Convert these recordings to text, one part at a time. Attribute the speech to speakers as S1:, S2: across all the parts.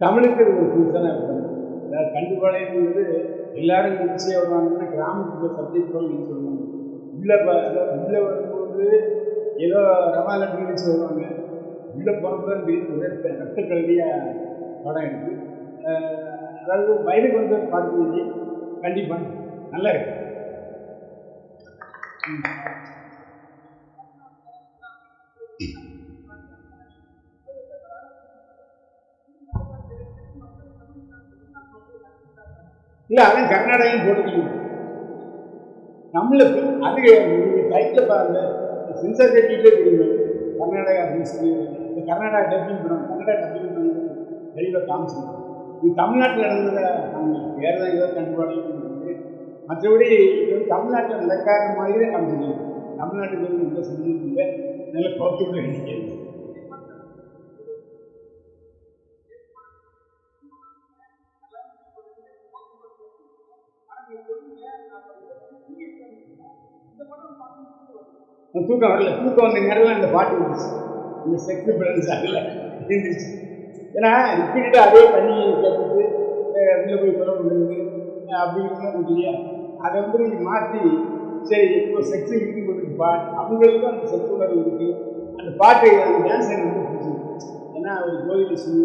S1: தமிழுக்கு ஒரு புதுசான அர்த்தம் அதாவது கண்டுபாளையங்கிறது எல்லாரும் ஈஸியாக வருவாங்கன்னா கிராமத்துக்கு சப்ஜெக்ட் போல் நீங்கள் சொல்லுவாங்க. உள்ளே உள்ளே வரும்போது ஏதோ ரமா லட்சுமி சொல்லுவாங்க. உள்ளே பிறந்த ரத்த ரத்த கல்வியாக படம் எடுத்து அதாவது வயதுக்கு வந்து பார்த்து கண்டிப்பாக நல்லா இருக்கு. ம். இல்லை அதான் கர்நாடகையும் போட்டுக்கணும் நம்மளுக்கு அது நீங்கள் டைட்டில் பாருங்க. சென்சார் கட்டிகிட்டே தெரியும் கர்நாடகா மியூசிக் இந்த கர்நாடகா டப்பிங் படம் கன்னடா டப்பிங் பண்ணி வெளியில் காமிச்சிருக்கோம் இது தமிழ்நாட்டில் நடந்ததை நாங்கள் வேறு தான் ஏதோ கண்டுபாடு மற்றபடி இது வந்து தமிழ்நாட்டில் நடக்காத மாதிரி காமிச்சிருக்கோம் தமிழ்நாட்டுக்கு வந்து எந்த சம்பந்தமும் இல்லை. நல்ல கோர்த்து விட வேண்டிய தூக்கம் வரல. தூக்கம் வந்த நேரம் இந்த பாட்டு வந்துச்சு. இந்த செக்ஸ் பிளன்ஸ் ஆகல இருந்துச்சு. ஏன்னா ரிப்பீட்டாக அதே தண்ணியை கேட்டுட்டு அஹ் உள்ள போய் சொல்ல முடியுது அப்படிங்கிறதுலாம் இல்லையா? அதை வந்து நீங்கள் மாற்றி சரி இப்போ செக்ஸ் இருக்கு போட்டு பாட் அவங்களுக்கும் அந்த செக்ஸ் உணர்வு இருக்கு. அந்த பாட்டு அந்த டான்ஸ் எனக்கு ரொம்ப பிடிச்சிருக்கு ஏன்னா ஒரு ஜோதிலட்சுமி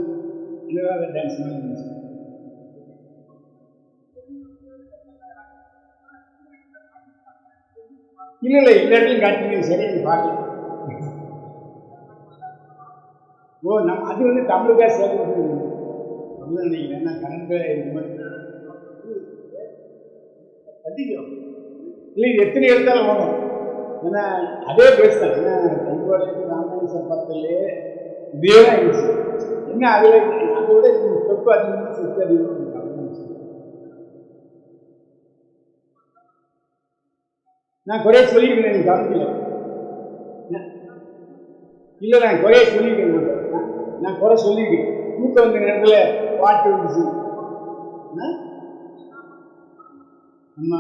S1: அனுராத டான்ஸ் மாதிரி இருந்துச்சு. இல்லை இல்லை எல்லா இடத்துலையும் காட்டுறீங்க சரி நீ பார்க்கல ஓ நம் அது வந்து தமிழுக்காக சேர்ந்து அப்படின்னு நினைக்கிறேன் நான் கன்னட இது மாதிரி அதிகம் இல்லை எத்தனை எடுத்தாலும் வரும் ஏன்னா அதே பேஸ் தான். ஏன்னா கல்வாடிக்கு ராமாயணம் சம்பத்திலே இதே தான் இருந்துச்சு. என்ன அதில் அதோட விட இது ஸ்டெப் அதிகமாக செத்து நான் குறைய சொல்லியிருக்கேன் எனக்கு கவனிக்கல. இல்லை நான் குறைய சொல்லியிருக்கேன் நான். குறை சொல்லியிருக்கேன். தூக்கம் வந்த நேரத்தில் பாட்டு வந்துச்சு. என்ன?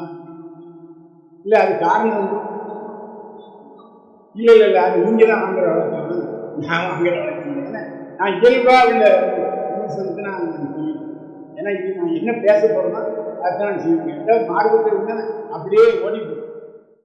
S1: இல்லை அது காரணம் வந்து இல்லை இல்லை இல்லை அது நீங்கள் தான் வாங்குற வழக்கம் நான் வாங்குற வழக்கம் நான் இயல்பாக உள்ள விமர்சனத்தை நான் சொல்லியிருக்கேன் ஏன்னா இது நான் என்ன பேச போகிறேன்னா அதுதான் நான் சொல்லியிருக்கேன் ஏதாவது மாறுபட்டு இருந்தால் அப்படியே ஓடி